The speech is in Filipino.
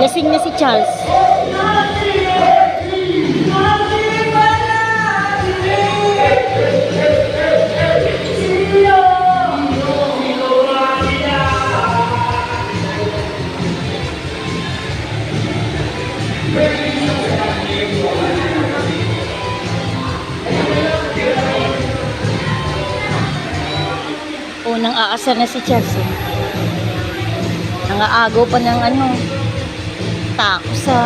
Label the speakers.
Speaker 1: Lasing na si Charles. Ready? Unang aasar na si Charles. Eh. Nangaagaw pa ng ano, tako sa